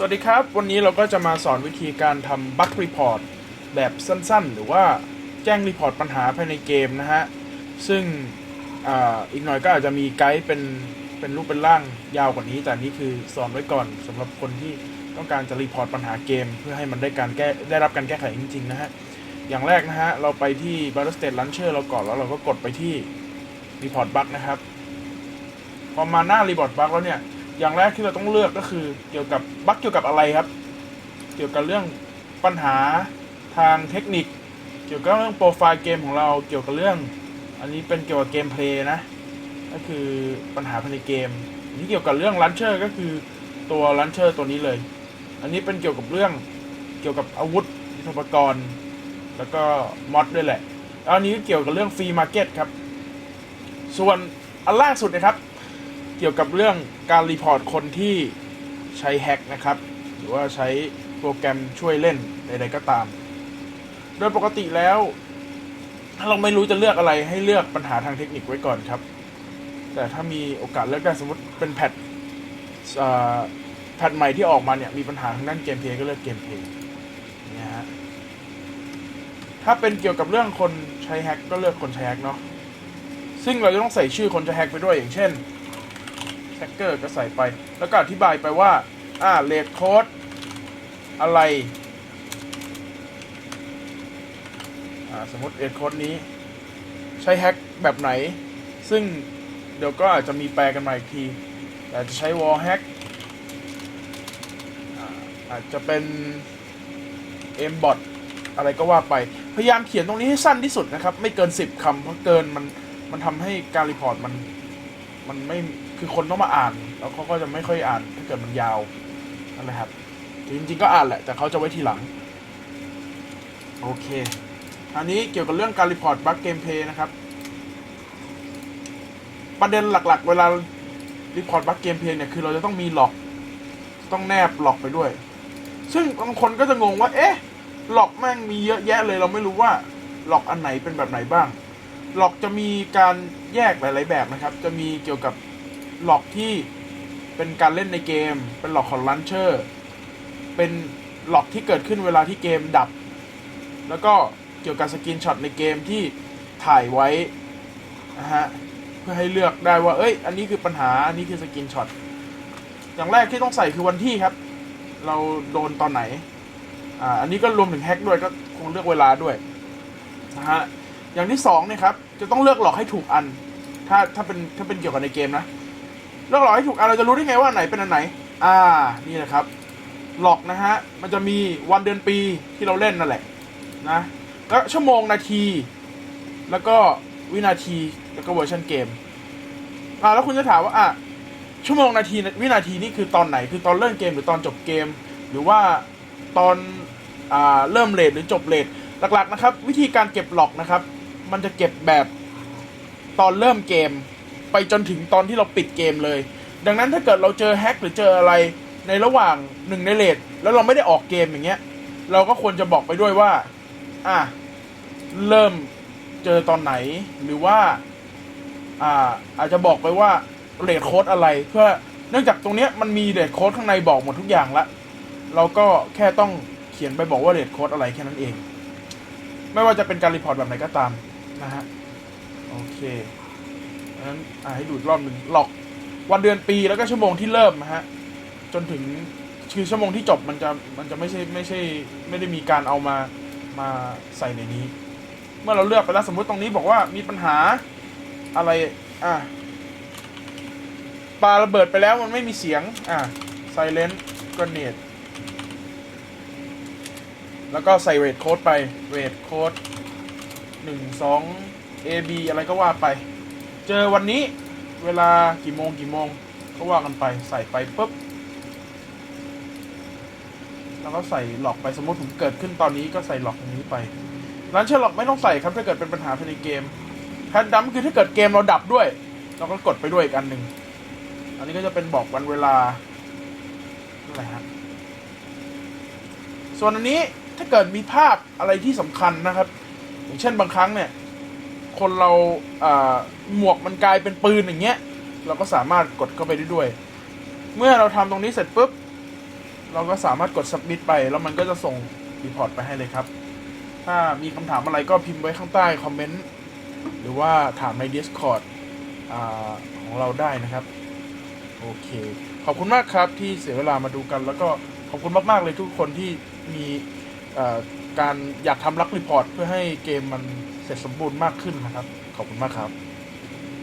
สวัสดีครับ วันนี้เราก็จะมาสอนวิธีการทำบั๊กรีพอร์ตแบบสั้นๆ หรือว่าแจ้งรีพอร์ตปัญหาภายในเกมนะฮะ ซึ่งออีกหน่อยก็อาจจะมีไกด์เป็นเป็นรูปเป็นร่างยาวกว่านี้ แต่นี่คือสอนไว้ก่อนสำหรับคนที่ต้องการจะรีพอร์ตปัญหาเกม เพื่อให้มันได้การแก้ได้รับการแก้ไขจริงๆนะฮะ อย่างแรกนะฮะ เราไปที่ Battle State Launcher เราก่อนแล้วเราก็กดไปที่ Report Bug นะครับ พอมาหน้า Report Bug แล้วเนี่ย อย่างแรกที่เราต้องเลือกก็คือ เกี่ยวกับบั๊กเกี่ยวกับอะไรครับ เกี่ยวกับเรื่องปัญหาทางเทคนิค เกี่ยวกับเรื่องโปรไฟล์เกมของเรา เกี่ยวกับเรื่อง อันนี้เป็นเกี่ยวกับเกมเพลย์นะ ก็คือปัญหาภายในเกมนนี้เกี่ยวกับเรื่องลันเชอร์ก็คือตัวลันเชอร์ตัวนี้เลย อันนี้เป็นเกี่ยวกับเรื่องเกี่ยวกับอาวุธยุทโธปกรณ์ แล้วก็มอดด้วยแหละอันนี้เกี่ยวกับเรื่องฟรีมาร์เก็ตครับ ส่วนอันล่าสุดนะครับ เกี่ยวกับเรื่องการรีพอร์ตคนที่ใช้แฮกนะครับ หรือว่าใช้โปรแกรมช่วยเล่นใดๆก็ตาม โดยปกติแล้ว ถ้าเราไม่รู้จะเลือกอะไรให้เลือกปัญหาทางเทคนิคไว้ก่อนครับ แต่ถ้ามีโอกาสเลือกได้สมมติเป็นแพทแพทใหม่ที่ออกมาเนี่ยมีปัญหาทางด้านเกมเพลย์ก็เลือกเกมเพลย์เนี่ยฮะถ้าเป็นเกี่ยวกับเรื่องคนใช้แฮกก็เลือกคนใช้แฮกเนาะซึ่งเราจะต้องใส่ชื่อคนใช้แฮกไปด้วยอย่างเช่น แท็กเกอร์ก็ใส่ไป แล้วก็อธิบายไปว่า อ่าเลดโค้ดอะไร อ่า สมมติเลดโค้ดนี้ ใช้แฮ็กแบบไหน ซึ่งเดี๋ยวก็อาจจะมีแปลกันมาอีกที แต่จะใช้วอลแฮ็กอาจจะเป็นเอ็มบอทอะไรก็ว่าไป พยายามเขียนตรงนี้ให้สั้นที่สุดนะครับ ไม่เกิน 10คำเพราะเกินมันมันทำให้การรีพอร์ตมัน มันไม่คือคนต้องมาอ่าน แล้วเขาก็จะไม่ค่อยอ่านถ้าเกิดมันยาวนั่นแหละครับจริงๆก็อ่านแหละ แต่เขาจะไว้ทีหลัง โอเคอันนี้เกี่ยวกับเรื่องการรีพอร์ตบั๊กเกมเพย์นะครับ ประเด็นหลักๆ เวลารีพอร์ตบั๊กเกมเพย์เนี่ยคือเราจะต้องมีหลอก ต้องแนบหลอกไปด้วย ซึ่งบางคนก็จะงงว่า เอ๊ะหลอกแม่งมีเยอะแยะเลย เราไม่รู้ว่าหลอกอันไหนเป็นแบบไหนบ้าง หลอกจะมีการแยกหลาย ๆ แบบนะครับ จะมีเกี่ยวกับหลอกที่เป็นการเล่นในเกม เป็นหลอกของลันเชอร์เป็นหลอกที่เกิดขึ้นเวลาที่เกมดับ แล้วก็เกี่ยวกับสกินช็อตในเกมที่ถ่ายไว้นะฮะเพื่อให้เลือกได้ว่า เอ้ย อันนี้คือปัญหา อันนี้คือสกินช็อต อย่างแรกที่ต้องใส่คือวันที่ครับ เราโดนตอนไหน อ่า อันนี้ก็รวมถึงแฮกด้วยก็คงเลือกเวลาด้วยนะฮะ อย่างที่สองเนี่ยครับจะต้องเลือกหลอกให้ถูกอัน ถ้าถ้าเป็นถ้าเป็นเกี่ยวกับในเกมนะเลือกหลอกให้ถูกอันเราจะรู้ได้ไงว่าอันไหนเป็นอันไหน อ่านี่แหละครับ หลอกนะฮะมันจะมีวันเดือนปีที่เราเล่นนั่นแหละนะแล้วชั่วโมงนาที แล้วก็วินาทีแล้วก็เวอร์ชันเกมอ่าแล้วคุณจะถามว่าอะชั่วโมงนาทีวินาทีนี่คือตอนไหนคือตอนเริ่มเกมหรือตอนจบเกม หรือว่าตอนอ่าเริ่มเลทหรือจบเลทหลักๆนะครับ วิธีการเก็บหลอกนะครับ มันจะเก็บแบบตอนเริ่มเกม ไปจนถึงตอนที่เราปิดเกมเลย ดังนั้นถ้าเกิดเราเจอแฮ็กหรือเจออะไรในระหว่างหนึ่งในเลทแล้วเราไม่ได้ออกเกมอย่างเงี้ย เราก็ควรจะบอกไปด้วยว่า อะเริ่มเจอตอนไหนหรือว่า อ่า อาจจะบอกไปว่าเลทโค้ดอะไร เพื่อเนื่องจากตรงเนี้ยมันมีเลทโค้ดข้างในบอกหมดทุกอย่างละเราก็แค่ต้องเขียนไปบอกว่าเลทโค้ดอะไรแค่นั้นเอง ไม่ว่าจะเป็นการรีพอร์ตแบบไหนก็ตาม นะฮะ โอเคงั้นอ่าให้ดูอีกรอบหนึ่งหลอกวันเดือนปีแล้วก็ชั่วโมงที่เริ่มนะฮะ จนถึงคือชั่วโมงที่จบมันจะมันจะไม่ใช่ไม่ใช่ไม่ได้มีการเอามามาใส่ในนี้ เมื่อเราเลือกไปแล้วสมมุติตรงนี้บอกว่ามีปัญหาอะไรอะปาระเบิดไปแล้วมันไม่มีเสียง อะ silent grenade แล้วก็ใส่เรทโค้ดไปเรทโค้ด หนึ่งสอง A B อะไรก็ว่าไป เจอวันนี้เวลากี่โมงกี่โมงก็ว่ากันไปใส่ไปปุ๊บ แล้วก็ใส่หลอกไปสมมติผมเกิดขึ้นตอนนี้ก็ใส่หลอกตรงนี้ไปร้านเชอร์หลอกไม่ต้องใส่ครับถ้าเกิดเป็นปัญหาภายในเกมแพนดัมคือถ้าเกิดเกมเราดับด้วย เราก็กดไปด้วยอีกอันหนึ่งอันนี้ก็จะเป็นบอกวันเวลานั่นแหละฮะส่วนอันนี้ถ้าเกิดมีภาพอะไรที่สำคัญนะครับ อย่างเช่นบางครั้งเนี่ย คนเราหมวกมันกลายเป็นปืนอย่างเงี้ย เราก็สามารถกดเข้าไปได้ด้วย เมื่อเราทำตรงนี้เสร็จปุ๊บ เราก็สามารถกด submit ไป แล้วมันก็จะส่งรีพอร์ตไปให้เลยครับ ถ้ามีคำถามอะไรก็พิมพ์ไว้ข้างใต้คอมเมนต์หรือว่าถามใน Discord อของเราได้นะครับ โอเค ขอบคุณมากครับที่เสียเวลามาดูกัน แล้วก็ขอบคุณมาก ๆ เลยทุกคนที่มีอ การอยากทำรักรีพอร์ตเพื่อให้เกมมันเสร็จสมบูรณ์มากขึ้นนะครับ ขอบคุณมากครับ